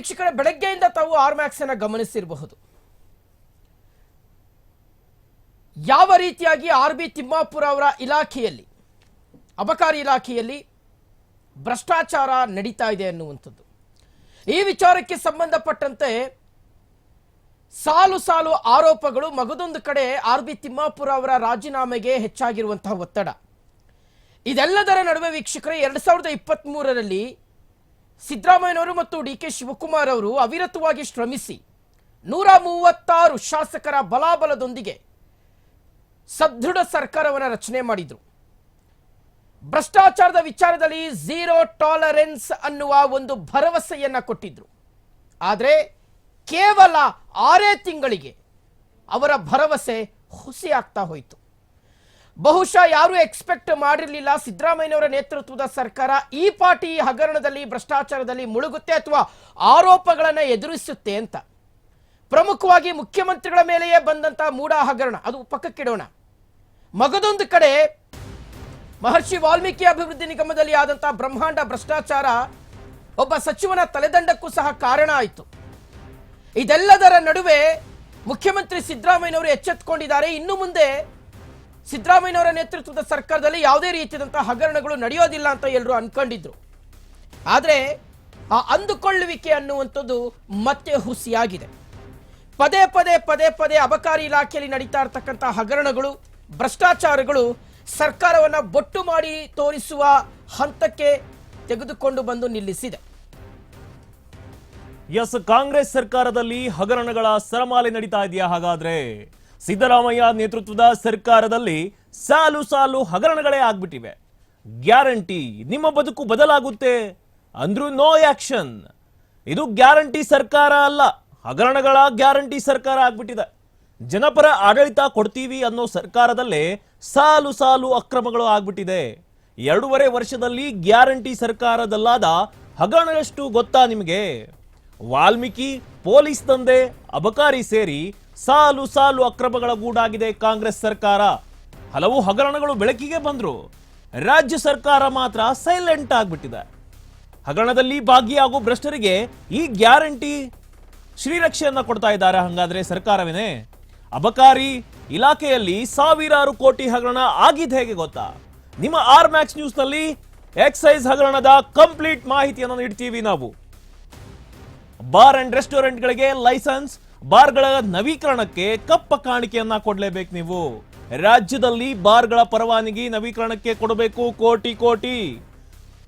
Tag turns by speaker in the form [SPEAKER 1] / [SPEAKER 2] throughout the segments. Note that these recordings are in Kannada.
[SPEAKER 1] ವೀಕ್ಷಕರೇ, ಬೆಳಗ್ಗೆಯಿಂದ ತಾವು ಆರ್ ಮ್ಯಾಕ್ಸ್ ಅನ್ನ ಗಮನಿಸಿರಬಹುದು. ಯಾವ ರೀತಿಯಾಗಿ ಆರ್ ಬಿ ತಿಮ್ಮಾಪುರ ಅವರ ಇಲಾಖೆಯಲ್ಲಿ, ಅಬಕಾರಿ ಇಲಾಖೆಯಲ್ಲಿ ಭ್ರಷ್ಟಾಚಾರ ನಡೀತಾ ಇದೆ ಅನ್ನುವಂಥದ್ದು. ಈ ವಿಚಾರಕ್ಕೆ ಸಂಬಂಧಪಟ್ಟಂತೆ ಸಾಲು ಸಾಲು ಆರೋಪಗಳು ಮಗದೊಂದು ಕಡೆ ಆರ್ ಬಿ ತಿಮ್ಮಾಪುರ ಅವರ ರಾಜೀನಾಮೆಗೆ ಹೆಚ್ಚಾಗಿರುವಂತಹ ಒತ್ತಡ. ಇದೆಲ್ಲದರ ನಡುವೆ ವೀಕ್ಷಕರೇ, ಎರಡು ಸಾವಿರದ ಇಪ್ಪತ್ತ್ ಮೂರರಲ್ಲಿ ಸಿದ್ದರಾಮಯ್ಯನವರು ಮತ್ತು ಡಿ ಕೆ ಶಿವಕುಮಾರ್ ಅವರು ಅವಿರತವಾಗಿ ಶ್ರಮಿಸಿ ನೂರ ಮೂವತ್ತಾರು ಶಾಸಕರ ಬಲಾಬಲದೊಂದಿಗೆ ಸದೃಢ ಸರ್ಕಾರವನ್ನು ರಚನೆ ಮಾಡಿದ್ರು. ಭ್ರಷ್ಟಾಚಾರದ ವಿಚಾರದಲ್ಲಿ ಝೀರೋ ಟಾಲರೆನ್ಸ್ ಅನ್ನುವ ಒಂದು ಭರವಸೆಯನ್ನ ಕೊಟ್ಟಿದ್ರು. ಆದರೆ ಕೇವಲ ಆರೇ ತಿಂಗಳಿಗೆ ಅವರ ಭರವಸೆ ಹುಸಿಯಾಗ್ತಾ ಹೋಯಿತು. ಬಹುಶಃ ಯಾರು ಎಕ್ಸ್ಪೆಕ್ಟ್ ಮಾಡಿರಲಿಲ್ಲ ಸಿದ್ದರಾಮಯ್ಯನವರ ನೇತೃತ್ವದ ಸರ್ಕಾರ ಈ ಪಾಟಿ ಹಗರಣದಲ್ಲಿ, ಭ್ರಷ್ಟಾಚಾರದಲ್ಲಿ ಮುಳುಗುತ್ತೆ ಅಥವಾ ಆರೋಪಗಳನ್ನು ಎದುರಿಸುತ್ತೆ ಅಂತ. ಪ್ರಮುಖವಾಗಿ ಮುಖ್ಯಮಂತ್ರಿಗಳ ಮೇಲೆಯೇ ಬಂದಂತಹ ಮೂಢ ಹಗರಣ, ಅದು ಪಕ್ಕಕ್ಕಿಡೋಣ ಮಗದೊಂದು ಕಡೆ ಮಹರ್ಷಿ ವಾಲ್ಮೀಕಿ ಅಭಿವೃದ್ಧಿ ನಿಗಮದಲ್ಲಿ ಆದಂತಹ ಬ್ರಹ್ಮಾಂಡ ಭ್ರಷ್ಟಾಚಾರ ಒಬ್ಬ ಸಚಿವನ ತಲೆದಂಡಕ್ಕೂ ಸಹ ಕಾರಣ ಆಯಿತು. ಇದೆಲ್ಲದರ ನಡುವೆ ಮುಖ್ಯಮಂತ್ರಿ ಸಿದ್ದರಾಮಯ್ಯನವರು ಎಚ್ಚೆತ್ತುಕೊಂಡಿದ್ದಾರೆ ಇನ್ನು ಮುಂದೆ ಸಿದ್ದರಾಮಯ್ಯನವರ ನೇತೃತ್ವದ ಸರ್ಕಾರದಲ್ಲಿ ಯಾವುದೇ ರೀತಿಯಾದಂಥ ಹಗರಣಗಳು ನಡೆಯೋದಿಲ್ಲ ಅಂತ ಎಲ್ಲರೂ ಅನ್ಕೊಂಡಿದ್ರು. ಆದರೆ ಆ ಅಂದುಕೊಳ್ಳುವಿಕೆ ಅನ್ನುವಂಥದ್ದು ಮತ್ತೆ ಹುಸಿಯಾಗಿದೆ. ಪದೇ ಪದೇ ಪದೇ ಪದೇ ಅಬಕಾರಿ ಇಲಾಖೆಯಲ್ಲಿ ನಡೀತಾ ಇರತಕ್ಕಂಥ ಹಗರಣಗಳು, ಭ್ರಷ್ಟಾಚಾರಗಳು ಸರ್ಕಾರವನ್ನ ಬೊಟ್ಟು ಮಾಡಿ ತೋರಿಸುವ ಹಂತಕ್ಕೆ ತೆಗೆದುಕೊಂಡು ಬಂದು ನಿಲ್ಲಿಸಿದೆ.
[SPEAKER 2] ಎಸ್, ಕಾಂಗ್ರೆಸ್ ಸರ್ಕಾರದಲ್ಲಿ ಹಗರಣಗಳ ಸರಮಾಲೆ ನಡೀತಾ ಇದೆಯಾ ಹಾಗಾದ್ರೆ? ಸಿದ್ದರಾಮಯ್ಯ ನೇತೃತ್ವದ ಸರ್ಕಾರದಲ್ಲಿ ಸಾಲು ಸಾಲು ಹಗರಣಗಳೇ ಆಗ್ಬಿಟ್ಟಿವೆ. ಗ್ಯಾರಂಟಿ ನಿಮ್ಮ ಬದುಕು ಬದಲಾಗುತ್ತೆ ಅಂದ್ರೂ ನೋ ಆಕ್ಷನ್ ಇದು ಗ್ಯಾರಂಟಿ ಸರ್ಕಾರ ಅಲ್ಲ, ಹಗರಣಗಳ ಗ್ಯಾರಂಟಿ ಸರ್ಕಾರ ಆಗ್ಬಿಟ್ಟಿದೆ. ಜನಪರ ಆಡಳಿತ ಕೊಡ್ತೀವಿ ಅನ್ನೋ ಸರ್ಕಾರದಲ್ಲೇ ಸಾಲು ಸಾಲು ಅಕ್ರಮಗಳು ಆಗ್ಬಿಟ್ಟಿದೆ. ಎರಡೂವರೆ ವರ್ಷದಲ್ಲಿ ಗ್ಯಾರಂಟಿ ಸರ್ಕಾರದಲ್ಲಾದ ಹಗರಣಗಳಷ್ಟು ಗೊತ್ತಾ ನಿಮಗೆ? ವಾಲ್ಮೀಕಿ, ಪೊಲೀಸ್ ದಂಧೆ ಅಬಕಾರಿ ಸೇರಿ ಸಾಲು ಸಾಲು ಅಕ್ರಮಗಳ ಗೂಡಾಗಿದೆ ಕಾಂಗ್ರೆಸ್ ಸರ್ಕಾರ. ಹಲವು ಹಗರಣಗಳು ಬೆಳಕಿಗೆ ಬಂದ್ರು. ರಾಜ್ಯ ಸರ್ಕಾರ ಮಾತ್ರ ಸೈಲೆಂಟ್ ಆಗಿಬಿಟ್ಟಿದೆ. ಹಗರಣದಲ್ಲಿ ಭಾಗಿಯಾಗೋ ಭ್ರಷ್ಟರಿಗೆ ಈ ಗ್ಯಾರಂಟಿ ಶ್ರೀರಕ್ಷೆಯನ್ನು ಕೊಡ್ತಾ ಇದ್ದಾರೆ. ಹಂಗಾದ್ರೆ ಸರ್ಕಾರವೇನೆ? ಅಬಕಾರಿ ಇಲಾಖೆಯಲ್ಲಿ ಸಾವಿರಾರು ಕೋಟಿ ಹಗರಣ ಆಗಿದ್ದು ಹೇಗೆ ಗೊತ್ತಾ? ನಿಮ್ಮ ಆರ್ ಮ್ಯಾಕ್ಸ್ ನ್ಯೂಸ್ನಲ್ಲಿ ಎಕ್ಸೈಸ್ ಹಗರಣದ ಕಂಪ್ಲೀಟ್ ಮಾಹಿತಿಯನ್ನು ನೀಡ್ತೀವಿ ನಾವು. ಬಾರ್ ಅಂಡ್ ರೆಸ್ಟೋರೆಂಟ್ಗಳಿಗೆ ಲೈಸೆನ್ಸ್ ಬಾರ್ಗಳ ನವೀಕರಣಕ್ಕೆ ಕಪ್ಪ ಕಾಣಿಕೆಯನ್ನ ಕೊಡಲೇಬೇಕು ನೀವು. ರಾಜ್ಯದಲ್ಲಿ ಬಾರ್ಗಳ ಪರವಾನಗಿ ನವೀಕರಣಕ್ಕೆ ಕೊಡಬೇಕು ಕೋಟಿ ಕೋಟಿ.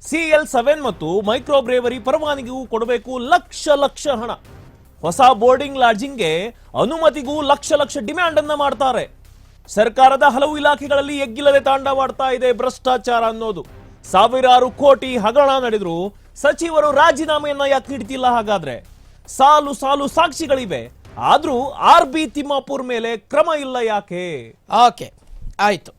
[SPEAKER 2] ಸಿಎಲ್ ಸೆವೆನ್ ಮತ್ತು ಮೈಕ್ರೋ ಬ್ರೇವರಿ ಪರವಾನಗಿಗೂ ಕೊಡಬೇಕು ಲಕ್ಷ ಲಕ್ಷ ಹಣ. ಹೊಸ ಬೋರ್ಡಿಂಗ್ ಲಾಡ್ಜಿಂಗ್ಗೆ ಅನುಮತಿಗೂ ಲಕ್ಷ ಲಕ್ಷ ಡಿಮ್ಯಾಂಡ್ ಅನ್ನ ಮಾಡ್ತಾರೆ. ಸರ್ಕಾರದ ಹಲವು ಇಲಾಖೆಗಳಲ್ಲಿ ಎಗ್ಗಿಲ್ಲದೆ ತಾಂಡವಾಡ್ತಾ ಇದೆ ಭ್ರಷ್ಟಾಚಾರ ಅನ್ನೋದು. ಸಾವಿರಾರು ಕೋಟಿ ಹಗರಣ ನಡೆದ್ರು ಸಚಿವರು ರಾಜೀನಾಮೆಯನ್ನ ಯಾಕೆ ನೀಡ್ತಿಲ್ಲ ಹಾಗಾದ್ರೆ? ಸಾಲು ಸಾಲು ಸಾಕ್ಷಿಗಳಿವೆ. ಆದ್ರೂ ಆರ್ ಬಿ ತಿಮ್ಮಾಪುರ್ ಮೇಲೆ ಕ್ರಮ ಇಲ್ಲ ಯಾಕೆ?
[SPEAKER 1] ಓಕೆ ಆಯ್ತು.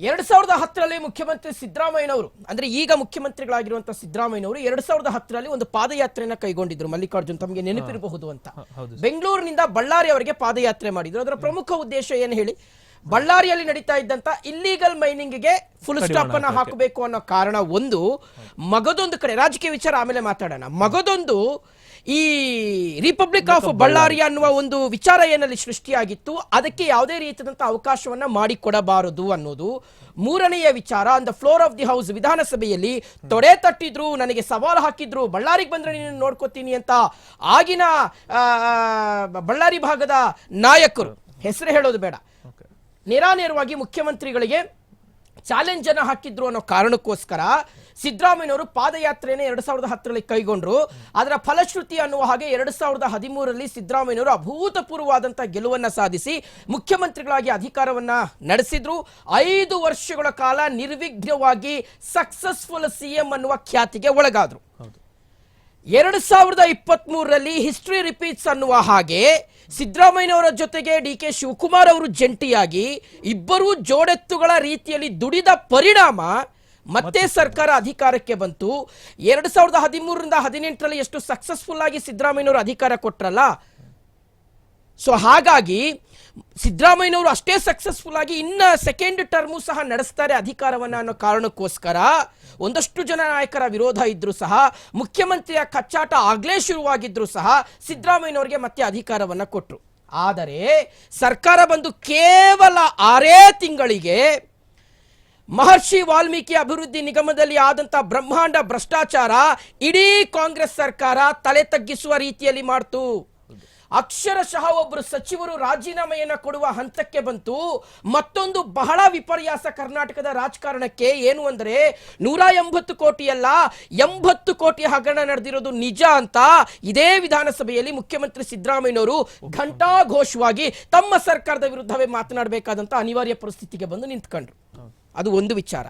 [SPEAKER 1] ಎರಡು ಸಾವಿರದ ಹತ್ತರಲ್ಲಿ ಮುಖ್ಯಮಂತ್ರಿ ಸಿದ್ದರಾಮಯ್ಯನವರು ಅಂದ್ರೆ ಈಗ ಮುಖ್ಯಮಂತ್ರಿಗಳಾಗಿರುವಂಥ ಸಿದ್ದರಾಮಯ್ಯನವರು ಎರಡು ಸಾವಿರದ ಹತ್ತರಲ್ಲಿ ಒಂದು ಪಾದಯಾತ್ರೆಯನ್ನು ಕೈಗೊಂಡಿದ್ರು ಮಲ್ಲಿಕಾರ್ಜುನ್ ತಮಗೆ ನೆನಪಿರಬಹುದು ಅಂತ. ಬೆಂಗಳೂರಿನಿಂದ ಬಳ್ಳಾರಿ ಅವರಿಗೆ ಪಾದಯಾತ್ರೆ ಮಾಡಿದ್ರು. ಅದರ ಪ್ರಮುಖ ಉದ್ದೇಶ ಏನು ಹೇಳಿ ಬಳ್ಳಾರಿಯಲ್ಲಿ ನಡೀತಾ ಇದ್ದಂತ ಇಲ್ಲೀಗಲ್ ಮೈನಿಂಗ್ಗೆ ಫುಲ್ ಸ್ಟಾಪ್ ಅನ್ನು ಹಾಕಬೇಕು ಅನ್ನೋ ಕಾರಣ ಒಂದು. ಮಗದೊಂದು ಕಡೆ ರಾಜಕೀಯ ವಿಚಾರ ಆಮೇಲೆ ಮಾತಾಡೋಣ. ಮಗದೊಂದು ಈ ರಿಪಬ್ಲಿಕ್ ಆಫ್ ಬಳ್ಳಾರಿ ಅನ್ನುವ ಒಂದು ವಿಚಾರ ಏನಲ್ಲಿ ಸೃಷ್ಟಿಯಾಗಿತ್ತು ಅದಕ್ಕೆ ಯಾವುದೇ ರೀತಿಯಾದಂಥ ಅವಕಾಶವನ್ನ ಮಾಡಿಕೊಡಬಾರದು ಅನ್ನೋದು ಮೂರನೆಯ ವಿಚಾರ. On the floor of the house ವಿಧಾನಸಭೆಯಲ್ಲಿ ತೊಡೆ ತಟ್ಟಿದ್ರು ನನಗೆ ಸವಾಲು ಹಾಕಿದ್ರು ಬಳ್ಳಾರಿಗೆ ಬಂದ್ರೆ ನೀನು ನೋಡ್ಕೋತೀನಿ ಅಂತ ಆಗಿನ ಬಳ್ಳಾರಿ ಭಾಗದ ನಾಯಕರು. ಹೆಸರು ಹೇಳೋದು ಬೇಡ. ನೇರಾನೇರವಾಗಿ ಮುಖ್ಯಮಂತ್ರಿಗಳಿಗೆ ಚಾಲೆಂಜ್ ಅನ್ನ ಹಾಕಿದ್ರು ಅನ್ನೋ ಕಾರಣಕ್ಕೋಸ್ಕರ ಸಿದ್ದರಾಮಯ್ಯನವರು ಪಾದಯಾತ್ರೆಯನ್ನು ಎರಡ್ ಸಾವಿರದ ಹತ್ತರಲ್ಲಿ ಕೈಗೊಂಡ್ರು. ಅದರ ಫಲಶ್ರುತಿ ಅನ್ನುವ ಹಾಗೆ ಎರಡ್ ಸಾವಿರದ ಹದಿಮೂರರಲ್ಲಿ ಸಿದ್ದರಾಮಯ್ಯನವರು ಅಭೂತಪೂರ್ವವಾದಂತಹ ಗೆಲುವನ್ನ ಸಾಧಿಸಿ ಮುಖ್ಯಮಂತ್ರಿಗಳಾಗಿ ಅಧಿಕಾರವನ್ನ ನಡೆಸಿದ್ರು. ಐದು ವರ್ಷಗಳ ಕಾಲ ನಿರ್ವಿಘ್ನವಾಗಿ ಸಕ್ಸಸ್ಫುಲ್ ಸಿಎಂ ಅನ್ನುವ ಖ್ಯಾತಿಗೆ ಒಳಗಾದ್ರು. ಎರಡು ಸಾವಿರದ ಇಪ್ಪತ್ತ್ ಮೂರರಲ್ಲಿ ಹಿಸ್ಟ್ರಿ ರಿಪೀಟ್ಸ್ ಅನ್ನುವ ಹಾಗೆ ಸಿದ್ದರಾಮಯ್ಯನವರ ಜೊತೆಗೆ ಡಿ ಕೆ ಶಿವಕುಮಾರ್ ಅವರು ಜಂಟಿಯಾಗಿ ಇಬ್ಬರೂ ಜೋಡೆತ್ತುಗಳ ರೀತಿಯಲ್ಲಿ ದುಡಿದ ಪರಿಣಾಮ ಮತ್ತೆ ಸರ್ಕಾರ ಅಧಿಕಾರಕ್ಕೆ ಬಂತು. ಎರಡು ಸಾವಿರದ ಹದಿಮೂರರಿಂದ ಹದಿನೆಂಟರಲ್ಲಿ ಎಷ್ಟು ಸಕ್ಸಸ್ಫುಲ್ ಆಗಿ ಸಿದ್ದರಾಮಯ್ಯನವರು ಅಧಿಕಾರ ಕೊಟ್ರಲ್ಲ? ಸೊ ಹಾಗಾಗಿ ಸಿದ್ದರಾಮಯ್ಯನವರು ಅಷ್ಟೇ ಸಕ್ಸಸ್ಫುಲ್ ಆಗಿ ಇನ್ನ ಸೆಕೆಂಡ್ ಟರ್ಮು ಸಹ ನಡೆಸ್ತಾರೆ ಅಧಿಕಾರವನ್ನ ಅನ್ನೋ ಕಾರಣಕ್ಕೋಸ್ಕರ. ಒಂದಷ್ಟು ಜನ ನಾಯಕರ ವಿರೋಧ ಇದ್ರು ಸಹ ಮುಖ್ಯಮಂತ್ರಿಯ ಕಚ್ಚಾಟ ಆಗ್ಲೇ ಶುರುವಾಗಿದ್ರು ಸಹ ಸಿದ್ದರಾಮಯ್ಯನವರಿಗೆ ಮತ್ತೆ ಅಧಿಕಾರವನ್ನ ಕೊಟ್ಟರು ಆದರೆ ಸರ್ಕಾರ ಬಂದು ಕೇವಲ ಆರೇ ತಿಂಗಳಿಗೆ ಮಹರ್ಷಿ ವಾಲ್ಮೀಕಿ ಅಭಿವೃದ್ಧಿ ನಿಗಮದಲ್ಲಿ ಆದಂತ ಬ್ರಹ್ಮಾಂಡ ಭ್ರಷ್ಟಾಚಾರ ಇಡೀ ಕಾಂಗ್ರೆಸ್ ಸರ್ಕಾರ ತಲೆ ತಗ್ಗಿಸುವ ರೀತಿಯಲ್ಲಿ ಮಾಡ್ತು. ಅಕ್ಷರಶಃ ಒಬ್ಬರು ಸಚಿವರು ರಾಜೀನಾಮೆಯನ್ನ ಕೊಡುವ ಹಂತಕ್ಕೆ ಬಂತು. ಮತ್ತೊಂದು ಬಹಳ ವಿಪರ್ಯಾಸ ಕರ್ನಾಟಕದ ರಾಜಕಾರಣಕ್ಕೆ ಏನು ಅಂದ್ರೆ ನೂರ ಎಂಬತ್ತು ಕೋಟಿ ಅಲ್ಲ, ಎಂಬತ್ತು ಕೋಟಿ ಹಗರಣ ನಡೆದಿರೋದು ನಿಜ ಅಂತ ಇದೇ ವಿಧಾನಸಭೆಯಲ್ಲಿ ಮುಖ್ಯಮಂತ್ರಿ ಸಿದ್ದರಾಮಯ್ಯನವರು ಘಂಟಾಘೋಷವಾಗಿ ತಮ್ಮ ಸರ್ಕಾರದ ವಿರುದ್ಧವೇ ಮಾತನಾಡಬೇಕಾದಂತ ಅನಿವಾರ್ಯ ಪರಿಸ್ಥಿತಿಗೆ ಬಂದು ನಿಂತ್ಕೊಂಡ್ರು. ಅದು ಒಂದು ವಿಚಾರ.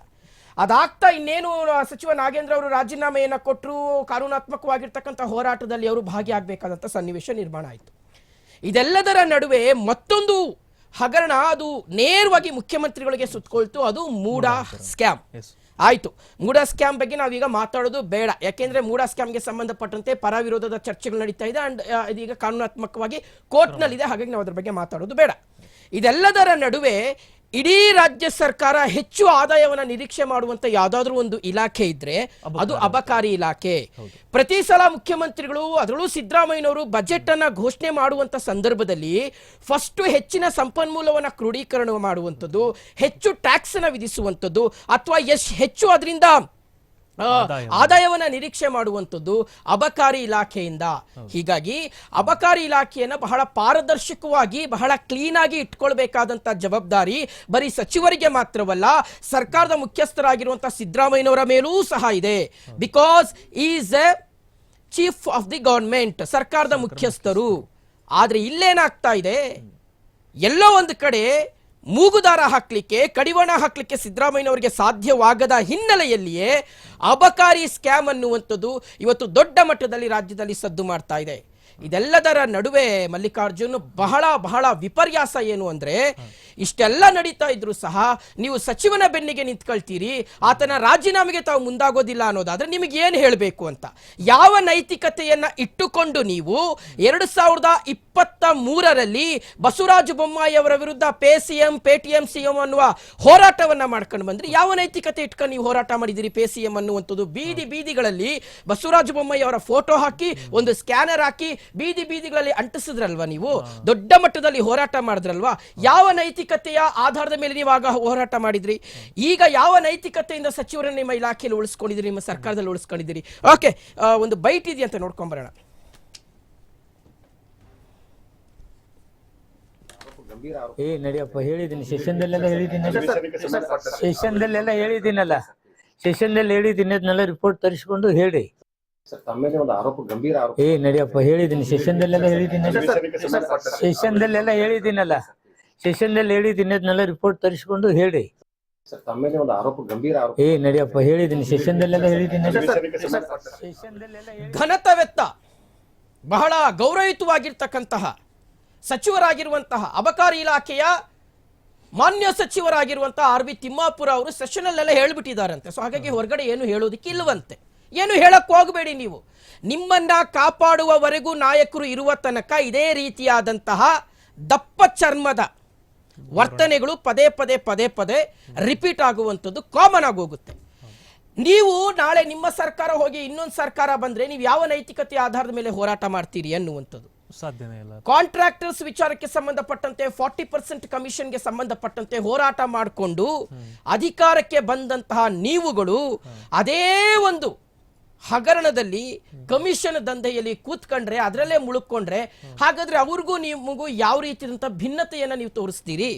[SPEAKER 1] ಅದಾಗ್ತಾ ಇನ್ನೇನು ಸಚಿವ ನಾಗೇಂದ್ರ ಅವರು ರಾಜೀನಾಮೆಯನ್ನು ಕೊಟ್ಟರು ಕಾನೂನಾತ್ಮಕವಾಗಿರ್ತಕ್ಕಂಥ ಹೋರಾಟದಲ್ಲಿ ಅವರು ಭಾಗಿಯಾಗಬೇಕಾದಂಥ ಸನ್ನಿವೇಶ ನಿರ್ಮಾಣ ಆಯಿತು. ಇದೆಲ್ಲದರ ನಡುವೆ ಮತ್ತೊಂದು ಹಗರಣ ಅದು ನೇರವಾಗಿ ಮುಖ್ಯಮಂತ್ರಿಗಳಿಗೆ ಸುತ್ತಕೊಳ್ತು ಅದು ಮೂಡ ಸ್ಕ್ಯಾಮ್. ಆಯಿತು. ಮೂಡ ಸ್ಕ್ಯಾಮ್ ಬಗ್ಗೆ ನಾವೀಗ ಮಾತಾಡೋದು ಬೇಡ. ಯಾಕೆಂದ್ರೆ ಮೂಡ ಸ್ಕ್ಯಾಮ್ಗೆ ಸಂಬಂಧಪಟ್ಟಂತೆ ಪರ ವಿರೋಧದ ಚರ್ಚೆಗಳು ನಡೀತಾ ಇದೆ ಅಂಡ್ ಇದೀಗ ಕಾನೂನಾತ್ಮಕವಾಗಿ ಕೋರ್ಟ್ನಲ್ಲಿದೆ ಹಾಗಾಗಿ ನಾವು ಅದ್ರ ಬಗ್ಗೆ ಮಾತಾಡೋದು ಬೇಡ. ಇದೆಲ್ಲದರ ನಡುವೆ ಇಡೀ ರಾಜ್ಯ ಸರ್ಕಾರ ಹೆಚ್ಚು ಆದಾಯವನ್ನ ನಿರೀಕ್ಷೆ ಮಾಡುವಂತ ಯಾವ್ದಾದ್ರೂ ಒಂದು ಇಲಾಖೆ ಇದ್ರೆ ಅದು ಅಬಕಾರಿ. ಇಲಾಖೆ. ಪ್ರತಿ ಸಲ ಮುಖ್ಯಮಂತ್ರಿಗಳು ಅದರಲ್ಲೂ ಸಿದ್ದರಾಮಯ್ಯನವರು ಬಜೆಟ್ ಅನ್ನ ಘೋಷಣೆ ಮಾಡುವಂತ ಸಂದರ್ಭದಲ್ಲಿ ಫಸ್ಟ್ ಹೆಚ್ಚಿನ ಸಂಪನ್ಮೂಲವನ್ನ ಕ್ರೋಢೀಕರಣ ಮಾಡುವಂಥದ್ದು ಹೆಚ್ಚು ಟ್ಯಾಕ್ಸ್ ಅನ್ನ ವಿಧಿಸುವಂಥದ್ದು ಅಥವಾ ಎಷ್ಟು ಹೆಚ್ಚು ಅದರಿಂದ ಆದಾಯವನ್ನ. ನಿರೀಕ್ಷೆ ಮಾಡುವಂಥದ್ದು ಅಬಕಾರಿ ಇಲಾಖೆಯಿಂದ. ಹೀಗಾಗಿ ಅಬಕಾರಿ ಇಲಾಖೆಯನ್ನ ಬಹಳ ಪಾರದರ್ಶಕವಾಗಿ ಬಹಳ ಕ್ಲೀನ್ ಆಗಿ ಇಟ್ಕೊಳ್ಬೇಕಾದಂತ ಜವಾಬ್ದಾರಿ ಬರೀ ಸಚಿವರಿಗೆ ಮಾತ್ರವಲ್ಲ ಸರ್ಕಾರದ ಮುಖ್ಯಸ್ಥರಾಗಿರುವಂತಹ ಸಿದ್ದರಾಮಯ್ಯನವರ ಮೇಲೂ ಸಹ ಇದೆ. Because is a chief of the government ಸರ್ಕಾರದ ಮುಖ್ಯಸ್ಥರು. ಆದ್ರೆ ಇಲ್ಲೇನಾಗ್ತಾ ಇದೆ? ಎಲ್ಲೋ ಒಂದು ಕಡೆ ಮೂಗುದಾರ ಹಾಕ್ಲಿಕ್ಕೆ, ಕಡಿವಾಣ ಹಾಕ್ಲಿಕ್ಕೆ ಸಿದ್ದರಾಮಯ್ಯನವರಿಗೆ ಸಾಧ್ಯವಾಗದ ಹಿನ್ನೆಲೆಯಲ್ಲಿಯೇ ಅಬಕಾರಿ ಸ್ಕ್ಯಾಮ್ ಅನ್ನುವಂಥದ್ದು ಇವತ್ತು ದೊಡ್ಡ ಮಟ್ಟದಲ್ಲಿ ರಾಜ್ಯದಲ್ಲಿ ಸದ್ದು ಮಾಡ್ತಾ ಇದೆ. ಇದೆಲ್ಲದರ ನಡುವೆ ಮಲ್ಲಿಕಾರ್ಜುನ್ ಬಹಳ ಬಹಳ ವಿಪರ್ಯಾಸ ಏನು ಅಂದ್ರೆ ಇಷ್ಟೆಲ್ಲ ನಡೀತಾ ಇದ್ರು ಸಹ ನೀವು ಸಚಿವನ ಬೆನ್ನಿಗೆ ನಿಂತ್ಕೊಳ್ತೀರಿ ಆತನ ರಾಜೀನಾಮೆಗೆ ತಾವು ಮುಂದಾಗೋದಿಲ್ಲ ಅನ್ನೋದಾದ್ರೆ ನಿಮಗೆ ಏನು ಹೇಳಬೇಕು ಅಂತ? ಯಾವ ನೈತಿಕತೆಯನ್ನ ಇಟ್ಟುಕೊಂಡು ನೀವು ಎರಡು ಸಾವಿರದ ಇಪ್ಪತ್ತ ಮೂರರಲ್ಲಿ ಬಸವರಾಜ ಬೊಮ್ಮಾಯಿ ಅವರ ವಿರುದ್ಧ pay C M pay T M C M ಅನ್ನುವ ಹೋರಾಟವನ್ನ ಮಾಡ್ಕೊಂಡು ಬಂದ್ರಿ. ಯಾವ ನೈತಿಕತೆ ಇಟ್ಕೊಂಡು ನೀವು ಹೋರಾಟ ಮಾಡಿದಿರಿ ಪೇ ಸಿ ಎಂ ಅನ್ನುವಂಥದ್ದು? ಬೀದಿ ಬೀದಿಗಳಲ್ಲಿ ಬಸವರಾಜ ಬೊಮ್ಮಾಯಿ ಅವರ ಫೋಟೋ ಹಾಕಿ ಒಂದು ಸ್ಕ್ಯಾನರ್ ಹಾಕಿ ಬೀದಿ ಬೀದಿಗಳಲ್ಲಿ ಅಂಟಿಸಿದ್ರಲ್ವಾ ನೀವು? ದೊಡ್ಡ ಮಟ್ಟದಲ್ಲಿ ಹೋರಾಟ ಮಾಡಿದ್ರಲ್ವಾ? ಯಾವ ನೈತಿಕತೆಯ ಆಧಾರದ ಮೇಲೆ ನೀವು ಆಗ ಹೋರಾಟ ಮಾಡಿದ್ರಿ ಈಗ ಯಾವ ನೈತಿಕತೆಯಿಂದ ಸಚಿವರನ್ನ ನಿಮ್ಮ ಇಲಾಖೆಯಲ್ಲಿ ಉಳಿಸ್ಕೊಂಡಿದ್ರಿ ನಿಮ್ಮ ಸರ್ಕಾರದಲ್ಲಿ ಉಳಿಸ್ಕೊಂಡಿದ್ದೀರಿ ಓಕೆ ಒಂದು ಬೈಟ್ ಇದೆಯಂತ ನೋಡ್ಕೊಂಬರೋಣ
[SPEAKER 3] ಏ ನಡಿಯಪ್ಪ ಹೇಳಿದ್ದೀನಿ ಸೆಷನ್ದಲ್ಲೆಲ್ಲ ಹೇಳಿದ್ದೀನಲ್ಲ ಸೆಷನ್ದಲ್ಲೆಲ್ಲ ಹೇಳಿದ್ದೀನಲ್ಲ ಸೆಷನ್ದಲ್ಲಿ ಹೇಳಿದ್ದೀನಿ ಅದನ್ನೆಲ್ಲ ರಿಪೋರ್ಟ್ ತರಿಸ್ಕೊಂಡು ಹೇಳಿ
[SPEAKER 4] ಸರ್ ತಮ್ಮ ಒಂದು ಆರೋಪ ಗಂಭೀರ ಆರೋಪ
[SPEAKER 3] ಏ ನಡಿಯಪ್ಪ ಹೇಳಿದ್ದೀನಿ ಸೆಷನ್ದಲ್ಲೆಲ್ಲ ಹೇಳಿದ್ದೀನಲ್ಲ ಸೆಷನ್ದಲ್ಲೆಲ್ಲ ಹೇಳಿದ್ದೀನಲ್ಲ ಸೆಷನ್ದಲ್ಲಿ ಹೇಳಿದ್ದೀನಿ ಅದನ್ನೆಲ್ಲ ರಿಪೋರ್ಟ್ ತರಿಸ್ಕೊಂಡು ಹೇಳಿ
[SPEAKER 4] ಸರ್ ತಮ್ಮ ಮೇಲೆ ಒಂದು ಆರೋಪ ಗಂಭೀರ ಆರೋಪ.
[SPEAKER 3] ಏ ನಡಿಯಪ್ಪ ಹೇಳಿದ್ದೀನಿ. ಸೆಷನ್ದಲ್ಲೆಲ್ಲ ಹೇಳಿದ್ದೀನಿ ಸೆಷನ್ದಲ್ಲೆಲ್ಲ ಹೇಳಿ.
[SPEAKER 1] ಘನತವೆತ್ತ ಬಹಳ ಗೌರವಯುತವಾಗಿರ್ತಕ್ಕಂತಹ ಸಚಿವರಾಗಿರುವಂತಹ ಅಬಕಾರಿ ಇಲಾಖೆಯ ಮಾನ್ಯ ಸಚಿವರಾಗಿರುವಂತಹ ಆರ್ ಬಿ ತಿಮ್ಮಾಪುರ ಅವರು ಸೆಷನಲ್ಲೆಲ್ಲ ಹೇಳ್ಬಿಟ್ಟಿದ್ದಾರಂತೆ. ಸೊ ಹಾಗಾಗಿ ಹೊರಗಡೆ ಏನು ಹೇಳೋದಕ್ಕೆ ಇಲ್ಲವಂತೆ. ಏನು ಹೇಳಕ್ ಹೋಗಬೇಡಿ ನೀವು. ನಿಮ್ಮನ್ನ ಕಾಪಾಡುವವರೆಗೂ ನಾಯಕರು ಇರುವ ತನಕ ಇದೇ ರೀತಿಯಾದಂತಹ ದಪ್ಪ ಚರ್ಮದ ವರ್ತನೆಗಳು ಪದೇ ಪದೇ ಪದೇ ಪದೇ ರಿಪೀಟ್ ಆಗುವಂಥದ್ದು ಕಾಮನ್ ಆಗಿ ಹೋಗುತ್ತೆ. ನೀವು ನಾಳೆ ನಿಮ್ಮ ಸರ್ಕಾರ ಹೋಗಿ ಇನ್ನೊಂದು ಸರ್ಕಾರ ಬಂದ್ರೆ ನೀವು ಯಾವ ನೈತಿಕತೆ ಆಧಾರದ ಮೇಲೆ ಹೋರಾಟ ಮಾಡ್ತೀರಿ ಅನ್ನುವಂಥದ್ದು.
[SPEAKER 2] ಸಾಧ್ಯನೇ ಇಲ್ಲ.
[SPEAKER 1] ಕಾಂಟ್ರಾಕ್ಟರ್ಸ್ ವಿಚಾರಕ್ಕೆ ಸಂಬಂಧಪಟ್ಟಂತೆ ಫಾರ್ಟಿ ಪರ್ಸೆಂಟ್ ಕಮಿಷನ್ಗೆ ಸಂಬಂಧಪಟ್ಟಂತೆ ಹೋರಾಟ ಮಾಡಿಕೊಂಡು ಅಧಿಕಾರಕ್ಕೆ ಬಂದಂತಹ ನೀವುಗಳು ಅದೇ ಒಂದು ಹಗರಣದಲ್ಲಿ ಕಮಿಷನ್ ದಂಧೆಯಲ್ಲಿ ಕೂತ್ಕೊಂಡ್ರೆ ಅದರಲ್ಲೇ ಮುಳುಕೊಂಡ್ರೆ ಹಾಗಾದ್ರೆ ಅವ್ರಿಗೂ ನಿಮಗೂ ಯಾವ ರೀತಿಯಾದಂಥ ಭಿನ್ನತೆಯನ್ನ ನೀವು ತೋರಿಸ್ತೀರಿ?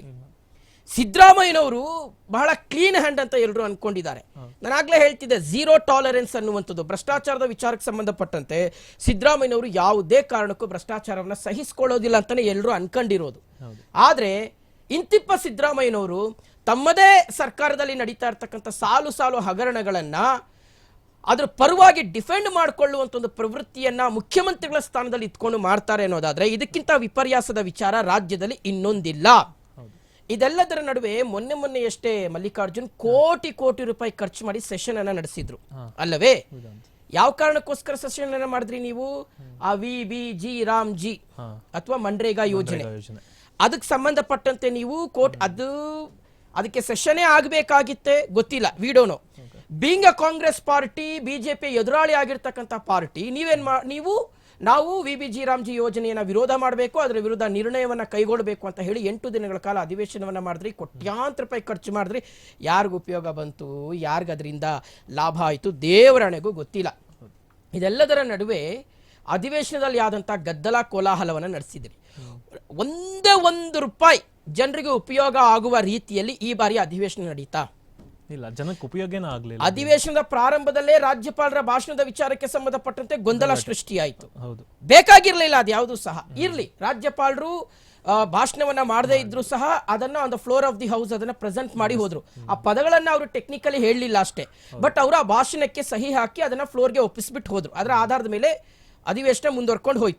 [SPEAKER 1] ಸಿದ್ದರಾಮಯ್ಯನವರು ಬಹಳ ಕ್ಲೀನ್ ಹ್ಯಾಂಡ್ ಅಂತ ಎಲ್ಲರೂ ಅನ್ಕೊಂಡಿದ್ದಾರೆ. ನಾನು ಆಗ್ಲೇ ಹೇಳ್ತಿದ್ದೆ ಝೀರೋ ಟಾಲರೆನ್ಸ್ ಅನ್ನುವಂಥದ್ದು ಭ್ರಷ್ಟಾಚಾರದ ವಿಚಾರಕ್ಕೆ ಸಂಬಂಧಪಟ್ಟಂತೆ ಸಿದ್ದರಾಮಯ್ಯನವರು ಯಾವುದೇ ಕಾರಣಕ್ಕೂ ಭ್ರಷ್ಟಾಚಾರವನ್ನ ಸಹಿಸಿಕೊಳ್ಳೋದಿಲ್ಲ ಅಂತಾನೆ ಎಲ್ಲರೂ ಅನ್ಕೊಂಡಿರೋದು. ಆದ್ರೆ ಇಂತಿಪ್ಪ ಸಿದ್ದರಾಮಯ್ಯನವರು ತಮ್ಮದೇ ಸರ್ಕಾರದಲ್ಲಿ ನಡೀತಾ ಇರ್ತಕ್ಕಂಥ ಸಾಲು ಸಾಲು ಹಗರಣಗಳನ್ನ ಅದ್ರ ಪರವಾಗಿ ಡಿಫೆಂಡ್ ಮಾಡಿಕೊಳ್ಳುವಂತ ಒಂದು ಪ್ರವೃತ್ತಿಯನ್ನ ಮುಖ್ಯಮಂತ್ರಿಗಳ ಸ್ಥಾನದಲ್ಲಿ ಇಟ್ಕೊಂಡು ಮಾಡ್ತಾರೆ ಅನ್ನೋದಾದ್ರೆ ಇದಕ್ಕಿಂತ ವಿಪರ್ಯಾಸದ ವಿಚಾರ ರಾಜ್ಯದಲ್ಲಿ ಇನ್ನೊಂದಿಲ್ಲ. ಇದೆಲ್ಲದರ ನಡುವೆ ಮೊನ್ನೆ ಮೊನ್ನೆಯಷ್ಟೇ ಮಲ್ಲಿಕಾರ್ಜುನ್ ಕೋಟಿ ಕೋಟಿ ರೂಪಾಯಿ ಖರ್ಚು ಮಾಡಿ ಸೆಷನ್ ಅನ್ನ ನಡೆಸಿದ್ರು ಅಲ್ಲವೇ? ಯಾವ ಕಾರಣಕ್ಕೋಸ್ಕರ ಸೆಷನ್ ಅನ್ನ ಮಾಡಿದ್ರಿ ನೀವು? ಆ V B G RAM G. ಅಥವಾ ಮನ್ರೇಗಾ ಯೋಜನೆ. ಅದಕ್ಕೆ ಸಂಬಂಧಪಟ್ಟಂತೆ ನೀವು ಕೋರ್ಟ್ ಅದು ಅದಕ್ಕೆ ಸೆಷನೇ ಆಗಬೇಕಾಗಿತ್ತೆ ಗೊತ್ತಿಲ್ಲ. ವಿಡೋನೋ ಬೀಂಗ್ ಕಾಂಗ್ರೆಸ್ ಪಾರ್ಟಿ ಬಿಜೆಪಿ ಎದುರಾಳಿ ಆಗಿರ್ತಕ್ಕಂಥ ಪಾರ್ಟಿ, ನೀವೇನು ಮಾ, ನೀವು, ನಾವು ವಿ ಬಿ ಜಿ ರಾಮ್ಜಿ ಯೋಜನೆಯನ್ನು ವಿರೋಧ ಮಾಡಬೇಕು, ಅದರ ವಿರುದ್ಧ ನಿರ್ಣಯವನ್ನು ಕೈಗೊಳ್ಳಬೇಕು ಅಂತ ಹೇಳಿ ಎಂಟು ದಿನಗಳ ಕಾಲ ಅಧಿವೇಶನವನ್ನು ಮಾಡಿದ್ರಿ, ಕೋಟ್ಯಾಂತರ ರೂಪಾಯಿ ಖರ್ಚು ಮಾಡಿದ್ರಿ. ಯಾರಿಗೂ ಉಪಯೋಗ ಬಂತು, ಯಾರಿಗ ಅದರಿಂದ ಲಾಭ ಆಯಿತು ದೇವರಣೆಗೂ ಗೊತ್ತಿಲ್ಲ. ಇದೆಲ್ಲದರ ನಡುವೆ ಅಧಿವೇಶನದಲ್ಲಿ ಆದಂಥ ಗದ್ದಲ ಕೋಲಾಹಲವನ್ನು ನಡೆಸಿದ್ರಿ. ಒಂದೇ ಒಂದು ರೂಪಾಯಿ ಜನರಿಗೆ ಉಪಯೋಗ ಆಗುವ ರೀತಿಯಲ್ಲಿ ಈ ಬಾರಿ ಅಧಿವೇಶನ ನಡೀತಾ
[SPEAKER 2] ಇಲ್ಲ ಜನಕ್ಕೆ ಉಪಯೋಗನೇ ಆಗಲಿಲ್ಲ.
[SPEAKER 1] ಅಧಿವೇಶನದ ಪ್ರಾರಂಭದಲ್ಲೇ ರಾಜ್ಯಪಾಲರ ಭಾಷಣದ ವಿಚಾರಕ್ಕೆ ಸಂಬಂಧಪಟ್ಟಂತೆ ಗೊಂದಲ ಸೃಷ್ಟಿಯಾಯಿತು.
[SPEAKER 2] ಹೌದು.
[SPEAKER 1] ಬೇಕಾಗಿರಲಿಲ್ಲ ಅದು ಯಾವುದು ಸಹ. ಇರ್ಲಿ ರಾಜ್ಯಪಾಲರು ಭಾಷಣವನ್ನ ಮಾಡದೇ ಇದ್ರು ಸಹ ಅದನ್ನ on the floor of the house ಅದನ್ನ ಪ್ರೆಸೆಂಟ್ ಮಾಡಿ ಹೋದ್ರು. ಆ ಪದಗಳನ್ನ ಅವರು ಟೆಕ್ನಿಕಲಿ ಹೇಳಲಿಲ್ಲ ಅಷ್ಟೇ. ಬಟ್ ಅವರು ಆ ಭಾಷಣಕ್ಕೆ ಸಹಿ ಹಾಕಿ ಅದನ್ನ ಫ್ಲೋರ್ಗೆ ಒಪ್ಪಿಸ್ಬಿಟ್ಟು ಹೋದ್ರು. ಅದರ ಆಧಾರದ ಮೇಲೆ ಅಧಿವೇಶನ ಮುಂದುವರ್ಕೊಂಡು ಹೋಯ್ತು.